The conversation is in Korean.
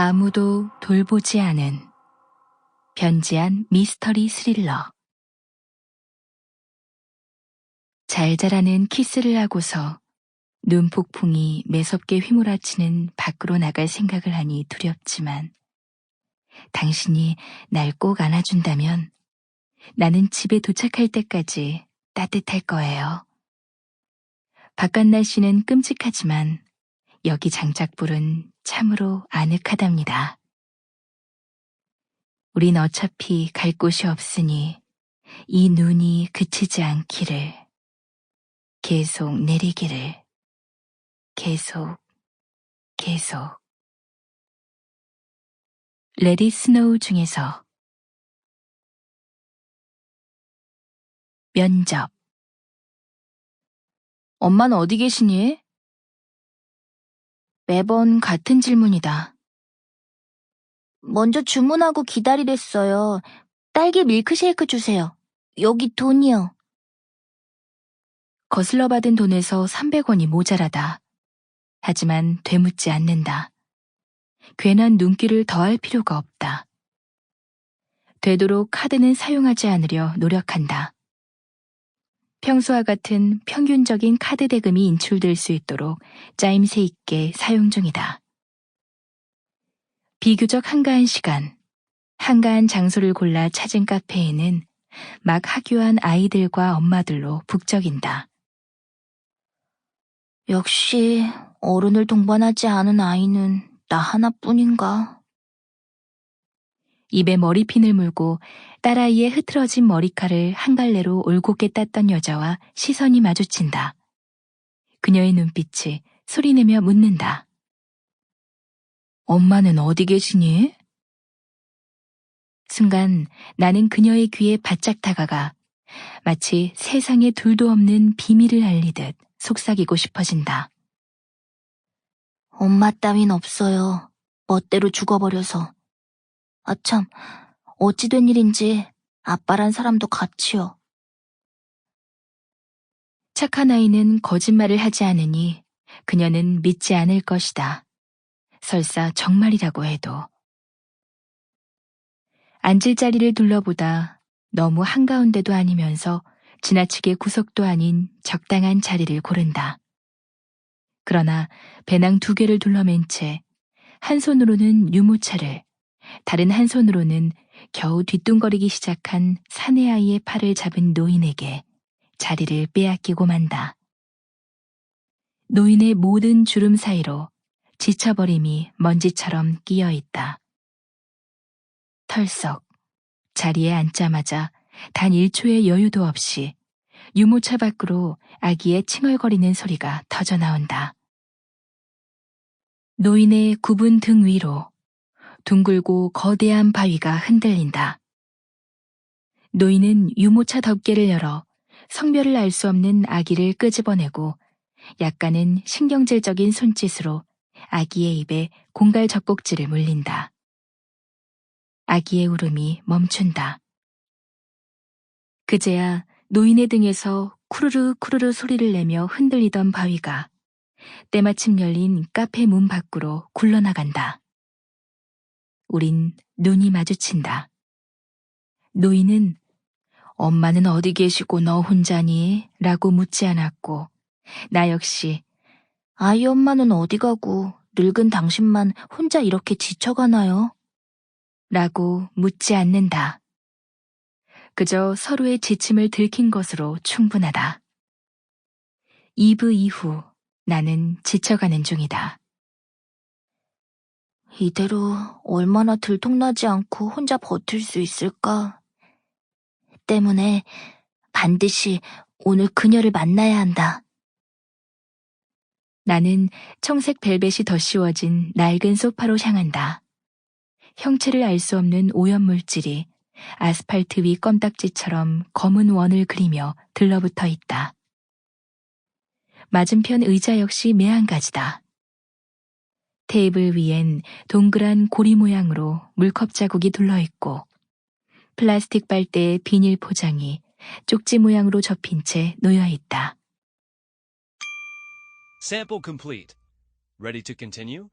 아무도 돌보지 않은 변지한 미스터리 스릴러 잘 자라는 키스를 하고서 눈폭풍이 매섭게 휘몰아치는 밖으로 나갈 생각을 하니 두렵지만 당신이 날 꼭 안아준다면 나는 집에 도착할 때까지 따뜻할 거예요. 바깥 날씨는 끔찍하지만 여기 장작불은 참으로 아늑하답니다. 우린 어차피 갈 곳이 없으니 이 눈이 그치지 않기를, 계속 내리기를, 계속, 계속. 레디 스노우 중에서 면접 엄마는 어디 계시니? 매번 같은 질문이다. 먼저 주문하고 기다리랬어요. 딸기 밀크쉐이크 주세요. 여기 돈이요. 거슬러 받은 돈에서 300원이 모자라다. 하지만 되묻지 않는다. 괜한 눈길을 더할 필요가 없다. 되도록 카드는 사용하지 않으려 노력한다. 평소와 같은 평균적인 카드 대금이 인출될 수 있도록 짜임새 있게 사용 중이다. 비교적 한가한 시간, 한가한 장소를 골라 찾은 카페에는 막 학교한 아이들과 엄마들로 북적인다. 역시 어른을 동반하지 않은 아이는 나 하나뿐인가. 입에 머리핀을 물고 딸아이의 흐트러진 머리칼을 한 갈래로 올곧게 땄던 여자와 시선이 마주친다. 그녀의 눈빛이 소리내며 묻는다. 엄마는 어디 계시니? 순간 나는 그녀의 귀에 바짝 다가가 마치 세상에 둘도 없는 비밀을 알리듯 속삭이고 싶어진다. 엄마 따윈 없어요. 멋대로 죽어버려서. 아참, 어찌 된 일인지 아빠란 사람도 같이요. 착한 아이는 거짓말을 하지 않으니 그녀는 믿지 않을 것이다. 설사 정말이라고 해도. 앉을 자리를 둘러보다 너무 한가운데도 아니면서 지나치게 구석도 아닌 적당한 자리를 고른다. 그러나 배낭 두 개를 둘러맨 채 한 손으로는 유모차를 다른 한 손으로는 겨우 뒤뚱거리기 시작한 사내 아이의 팔을 잡은 노인에게 자리를 빼앗기고 만다. 노인의 모든 주름 사이로 지쳐버림이 먼지처럼 끼어 있다. 털썩 자리에 앉자마자 단 1초의 여유도 없이 유모차 밖으로 아기의 칭얼거리는 소리가 터져 나온다. 노인의 굽은 등 위로 둥글고 거대한 바위가 흔들린다. 노인은 유모차 덮개를 열어 성별을 알 수 없는 아기를 끄집어내고 약간은 신경질적인 손짓으로 아기의 입에 공갈 젖꼭지를 물린다. 아기의 울음이 멈춘다. 그제야 노인의 등에서 쿠르르 쿠르르 소리를 내며 흔들리던 바위가 때마침 열린 카페 문 밖으로 굴러나간다. 우린 눈이 마주친다. 노인은 엄마는 어디 계시고 너 혼자니? 라고 묻지 않았고, 나 역시 아이 엄마는 어디 가고 늙은 당신만 혼자 이렇게 지쳐가나요? 라고 묻지 않는다. 그저 서로의 지침을 들킨 것으로 충분하다. 2부 이후 나는 지쳐가는 중이다. 이대로 얼마나 들통나지 않고 혼자 버틸 수 있을까? 때문에 반드시 오늘 그녀를 만나야 한다. 나는 청색 벨벳이 덧씌워진 낡은 소파로 향한다. 형체를 알 수 없는 오염물질이 아스팔트 위 껌딱지처럼 검은 원을 그리며 들러붙어 있다. 맞은편 의자 역시 매한가지다. 테이블 위엔 동그란 고리 모양으로 물컵 자국이 둘러있고 플라스틱 빨대의 비닐 포장이 쪽지 모양으로 접힌 채 놓여 있다. Sample complete. Ready to continue?